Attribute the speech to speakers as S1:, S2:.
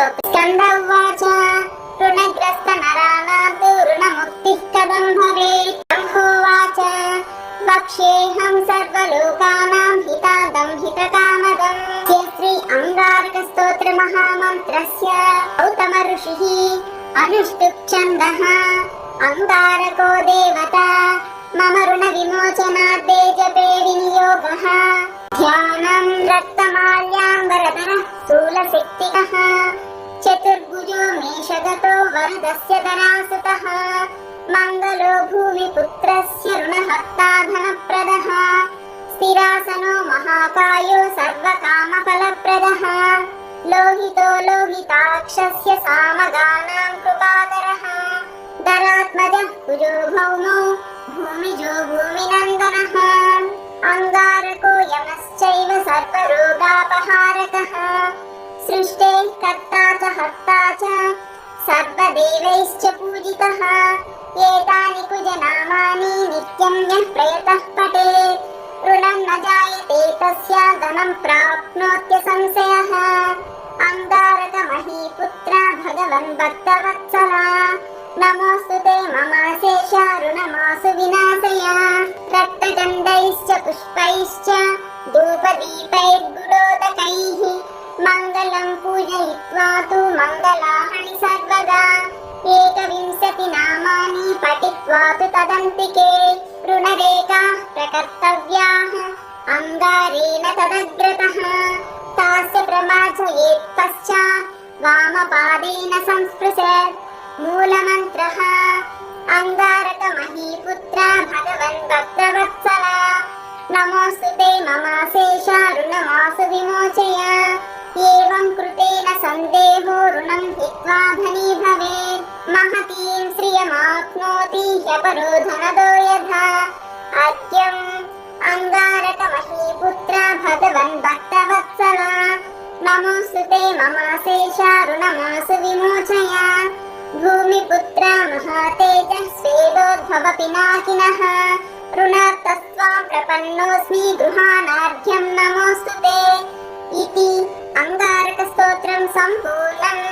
S1: స్తోత్రం రుణగ్రస్త నరాణాం తు కథం భవేత్ బ్రహ్మోవాచ వక్ష్యేహం సర్వలోకానాం హితాదం హితకామదం శ్రీ అంగారక స్తోత్ర మహామంత్రస్య. గౌతమ ఋషిః అనుష్టుప్ ఛందః అంగారకో దేవత మమ రుణ జపే ధ్యానం రక్తమా दस्यधरासुतः मङ्गलो भूमिपुत्रस्य ऋणहर्ताधनप्रदः स्थिरासनो महाकायो सर्वकामफलप्रदः लोहितो लोहिताक्षस्य सामगानां कृपाकरः धरात्मजः कुजो भौमो भूमिजो भूमिनन्दनः अङ्गारको यमश्चैव सर्वरोगापहारकः सृष्टेः कर्ता च हर्ता च सर्वदेवैश्च पूजितः एतानि कुजनामानि नित्यं यः प्रयतः पठेत् ऋणं न जायते तस्य धनं प्राप्नोत्य संशयः अङ्गारकमहीपुत्र भगवन् भक्तवत्सला नमोऽस्तु ते ममाशेष ऋणमासु विनाशय रक्तगन्धैश्च पुष्पैश्च धूपदीपैर्गुडोदकैः मङ्गलं पूजयित्वा तु मङ्गलाहणि सर्वदा తదపి నామాని పఠిత్వాతు తదంతికే రుణరేఖా ప్రకర్తవ్యాః. అంగారేణ తదగ్రతః. తాస్య ప్రమాచయేత్ పశ్చా వామపాదేన సంస్పృశత్ మూలమంత్రः. అంగారక మహీపుత్ర భగవన్ భక్తవత్సల నమోస్తుతే మమాశేష రుణమాసు విమోచయ. ఏవ सन्देहो ऋणं हित्वा धनी भवेत् महतीं श्रियमाप्नोति ह्यपरो धनदो यथा अद्यम् अङ्गारकमहीपुत्र भगवन् भक्तवत्सला नमोऽस्तु ते ममाशेष ऋणमासु विमोचय भूमिपुत्र महातेजः स्वेदोद्भव पिनाकिनः ऋणात्तस्त्वां प्रपन्नोऽस्मि गृहाणार्घ्यं नमोऽस्तु ते சம்பூர்ணம்